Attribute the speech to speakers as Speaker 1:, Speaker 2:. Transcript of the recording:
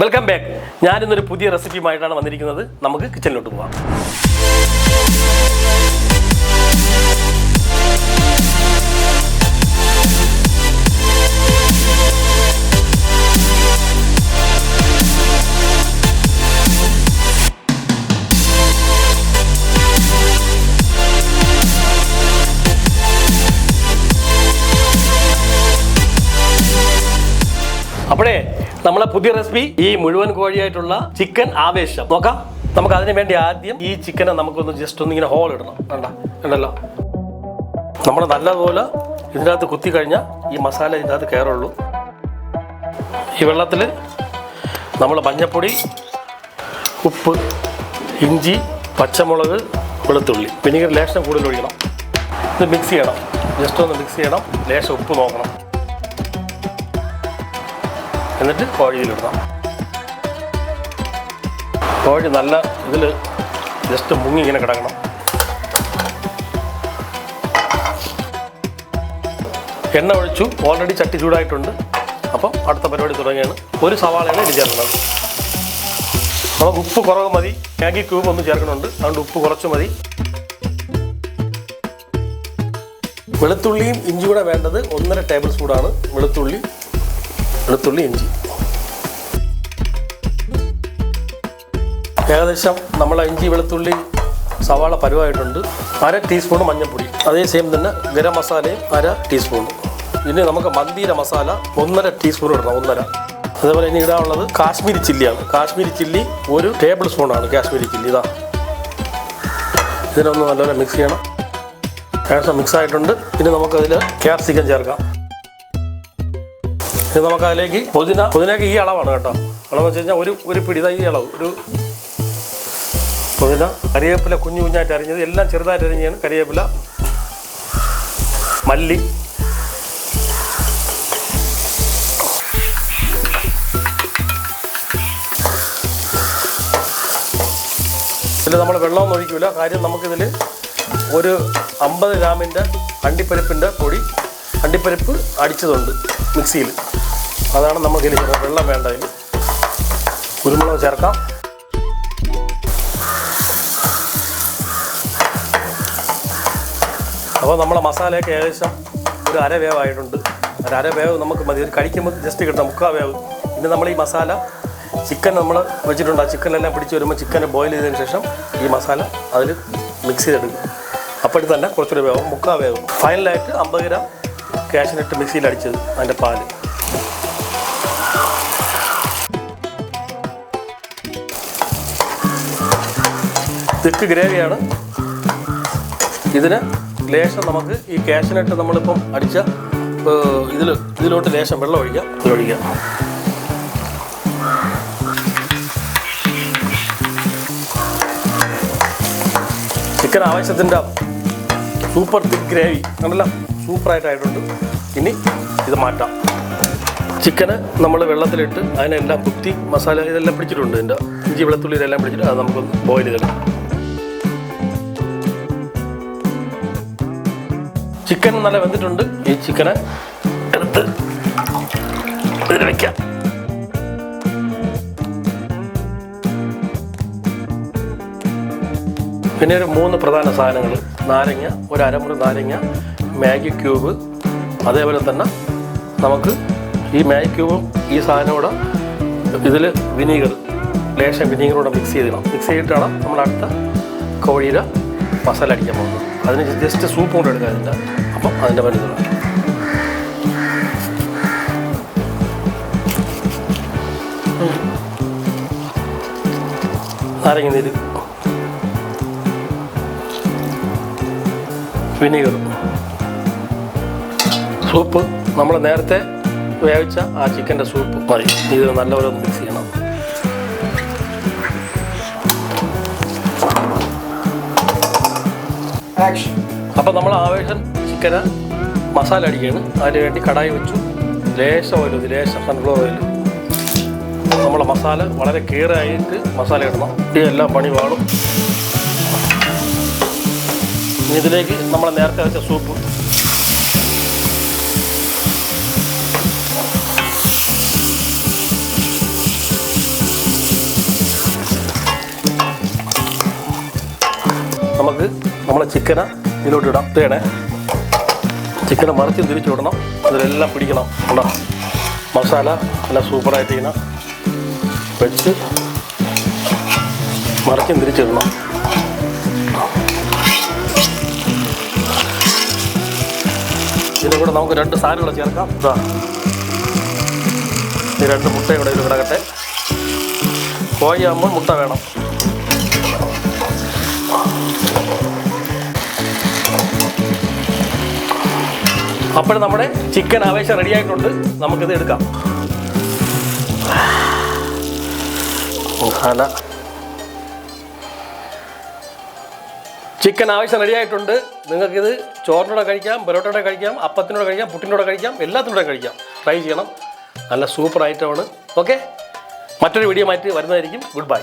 Speaker 1: Welcome back ഞാനിന്നൊരു പുതിയ റെസിപ്പിയുമായിട്ടാണ് വന്നിരിക്കുന്നത്. നമുക്ക് കിച്ചണിലോട്ട് പോവാം. അപ്പോഴേ നമ്മളെ പുതിയ റെസിപ്പി ഈ മുഴുവൻ കോഴിയായിട്ടുള്ള ചിക്കൻ ആവേശം. നോക്കാം. നമുക്ക് അതിനു വേണ്ടി ആദ്യം ഈ ചിക്കനെ നമുക്കൊന്ന് ജസ്റ്റ് ഒന്ന് ഇങ്ങനെ ഹോൾ ഇടണം. വേണ്ട ഉണ്ടല്ലോ നമ്മൾ നല്ലതുപോലെ ഇതിനകത്ത് കുത്തി കഴിഞ്ഞാൽ ഈ മസാല ഇതിനകത്ത് കയറുള്ളൂ. ഈ വെള്ളത്തിൽ നമ്മൾ മഞ്ഞപ്പൊടി ഉപ്പ് ഇഞ്ചി പച്ചമുളക് വെളുത്തുള്ളി. വിനീഗർ ലേശം കൂടുതൽ ഒഴിക്കണം. ഇത് മിക്സ് ചെയ്യണം. ജസ്റ്റ് ഒന്ന് മിക്സ് ചെയ്യണം. ലേശം ഉപ്പ് നോക്കണം. എന്നിട്ട് കോഴിയിലിടണം. കോഴി നല്ല ഇതിൽ ജസ്റ്റ് മുങ്ങി ഇങ്ങനെ കിടക്കണം. എണ്ണ ഒഴിച്ചു. ഓൾറെഡി ചട്ടി ചൂടായിട്ടുണ്ട്. അപ്പം അടുത്ത പരിപാടി തുടങ്ങിയാണ്. ഒരു സവാളയാണ് ഇടി ചേർക്കുന്നത്. നമുക്ക് ഉപ്പ് കുറവ് മതി. മാഗി ക്യൂബ് ഒന്ന് ചേർക്കണുണ്ട് അതുകൊണ്ട് ഉപ്പ് കുറച്ച് മതി. വെളുത്തുള്ളിയും ഇഞ്ചി കൂടെ വേണ്ടത് ഒന്നര ടേബിൾ സ്പൂണാണ് വെളുത്തുള്ളി. വെളുത്തുള്ളി ഇഞ്ചി. ഏകദേശം നമ്മൾ ഇഞ്ചി വെളുത്തുള്ളി സവാള പരുവായിട്ടുണ്ട്. അര ടീസ്പൂൺ മഞ്ഞൾപ്പൊടി. അതേ സെയിം തന്നെ ഗരം മസാലയും അര ടീസ്പൂൺ ഇനി നമുക്ക് മന്തിയുടെ മസാല ഒന്നര ടീസ്പൂൺ ഇടണം ഒന്നര. അതേപോലെ ഇനി ഇടാനുള്ളത് കാശ്മീരി ചില്ലിയാണ്. കാശ്മീരി ചില്ലി ഒരു ടേബിൾ സ്പൂണാണ് കാശ്മീരി ചില്ലി. ഇതാ. ഇതിനൊന്ന് നല്ലപോലെ മിക്സ് ചെയ്യണം. ഏകദേശം മിക്സ് ആയിട്ടുണ്ട്. ഇനി നമുക്കതിൽ ക്യാപ്സിക്കം ചേർക്കാം. ഇനി നമുക്ക് അതിലേക്ക് പുതിന പുതിനക്ക് ഈ അളവാണ് കേട്ടോ. അളവ് വെച്ച് കഴിഞ്ഞാൽ ഒരു ഒരു പിടിത ഈ അളവ് ഒരു പുതിന കറിവേപ്പില കുഞ്ഞു കുഞ്ഞായിട്ട് അരിഞ്ഞത് എല്ലാം ചെറുതായിട്ട് അരിഞ്ഞാണ് കറിവേപ്പില മല്ലി. ഇതിൽ നമ്മൾ വെള്ളമൊന്നും ഒഴിക്കില്ല കാര്യം നമുക്കിതിൽ ഒരു അമ്പത് ഗ്രാമിന്റെ അണ്ടിപ്പരിപ്പിന്റെ പൊടി അണ്ടിപ്പരിപ്പ് അടിച്ചതുണ്ട് മിക്സിയിൽ. അതാണ് നമുക്ക് ഇനി വെള്ളം വേണ്ട ഇനി. കുരുമുളക് ചേർക്കാം. അപ്പോൾ നമ്മളെ മസാലയൊക്കെ ഏകദേശം ഒരു അര വേവായിട്ടുണ്ട് ഒരു അര വേവ് നമുക്ക് മതി. ഒരു കഴിക്കുമ്പോൾ ജസ്റ്റ് കിട്ടണം. മുക്കാൽ വേവ്. പിന്നെ നമ്മൾ ഈ മസാല ചിക്കൻ നമ്മൾ വെച്ചിട്ടുണ്ട്. ആ ചിക്കനെല്ലാം പിടിച്ച് വരുമ്പോൾ ചിക്കൻ ബോയിൽ ചെയ്തതിന് ശേഷം ഈ മസാല അതിൽ മിക്സ് ചെയ്തെടുക്കും. അപ്പോഴും തന്നെ കുറച്ചുകൂടി വേവും. മുക്കാൽ വേവും. ഫൈനലായിട്ട് അമ്പത് ഗ്രാം ക്യാഷിനിട്ട് മിക്സിയിൽ അടിച്ചത്. അതിന്റെ പാൽ. തിക്ക് ഗ്രേവിയാണ്. ഇതിന് ലേശം നമുക്ക് ഈ കാഷ്നട്ട് നമ്മളിപ്പം അടിച്ച ഇതിൽ ഇതിലോട്ട് ലേശം വെള്ളം ഒഴിക്കാം. ഒഴിക്കാം. ചിക്കൻ ആവശ്യത്തിന്റെ സൂപ്പർ തിക്ക് ഗ്രേവി. കണ്ടല്ലോ? സൂപ്പറായിട്ടായിട്ടുണ്ട്. ഇനി ഇത് മാറ്റാം. ചിക്കന് നമ്മൾ വെള്ളത്തിലിട്ട് അതിനെല്ലാം കുത്തി മസാല ഇതെല്ലാം പിടിച്ചിട്ടുണ്ട് ഇതിന്റെ. ഇഞ്ചി വെളുത്തുള്ളി ഇതെല്ലാം പിടിച്ചിട്ട് അത് നമുക്കൊന്ന് ബോയിൽ ചെയ്തെടുക്കാം. ചിക്കൻ നല്ല വെന്തിട്ടുണ്ട്. ഈ ചിക്കനെ എടുത്ത് വെക്കാം. പിന്നെ ഒരു മൂന്ന് പ്രധാന സാധനങ്ങൾ. നാരങ്ങ ഒരു അരമുറി നാരങ്ങ മാഗി ക്യൂബ്. അതേപോലെ തന്നെ നമുക്ക് ഈ മാഗി ക്യൂബും ഈ സാധനം കൂടെ ഇതിൽ വിനീഗർ ലേശം വിനീഗർ കൂടെ മിക്സ് ചെയ്തിടണം. മിക്സ് ചെയ്തിട്ടാണ് നമ്മൾ അടുത്ത കോഴിയുടെ മസാല അടിക്കാൻ പോകുന്നത് അതിന് ജസ്റ്റ് സൂപ്പ് കൊണ്ട് എടുക്കുക അതിന്റെ അപ്പം അതിന്റെ പണി തുടങ്ങും. നാരങ്ങ നീര് വിനീഗർ സൂപ്പ് നമ്മൾ നേരത്തെ വേവിച്ച ആ ചിക്കന്റെ സൂപ്പ് മതി. ഇത് നല്ലപോലെ മിക്സ് ചെയ്യണം. അപ്പം നമ്മൾ ആവേശം ചിക്കന് മസാല അടിക്കുകയാണ്. അതിന് വേണ്ടി കടായി വെച്ചു. ലേശം ഓയിൽ ലേശം സൺഫ്ലവർ ഓയിൽ നമ്മളെ മസാല വളരെ കീറായിട്ട് മസാല ഇടണം. ഈ എല്ലാം പണി ഇനി ഇതിലേക്ക് നമ്മൾ നേരത്തെ വെച്ച സൂപ്പ് നമുക്ക് നമ്മളെ ചിക്കനെ ഇതിലോട്ട് ഇടാം. തേണേ ചിക്കനെ മറിച്ച് തിരിച്ചു വിടണം. ഇതിലെല്ലാം പിടിക്കണം. ഉണ്ടോ മസാല നല്ല സൂപ്പറായിട്ട് ഇങ്ങനെ വെച്ച് മറിച്ചും തിരിച്ചിടണം ഇതിന്റെ കൂടെ നമുക്ക് രണ്ട് സാധനങ്ങൾ ചേർക്കാം. ഇതാ. ഈ രണ്ട് മുട്ടയും കൂടെ ഇതിൽ കിടക്കട്ടെ കോഴിയാകുമ്പോൾ മുട്ട വേണം. അപ്പോൾ നമ്മുടെ ചിക്കൻ ആവേശം റെഡി ആയിട്ടുണ്ട്. നമുക്കിത് എടുക്കാം. മസാല ചിക്കൻ ആവശ്യം റെഡി ആയിട്ടുണ്ട്. നിങ്ങൾക്കിത് ചോറിനോടെ കഴിക്കാം പൊറോട്ടയുടെ കഴിക്കാം അപ്പത്തിനോട് കഴിക്കാം പുട്ടിനോടെ കഴിക്കാം എല്ലാത്തിനോടെ കഴിക്കാം. ട്രൈ ചെയ്യണം. നല്ല സൂപ്പർ ഐറ്റമാണ് ഓക്കെ മറ്റൊരു വീഡിയോ മാറ്റി വരുന്നതായിരിക്കും. Good bye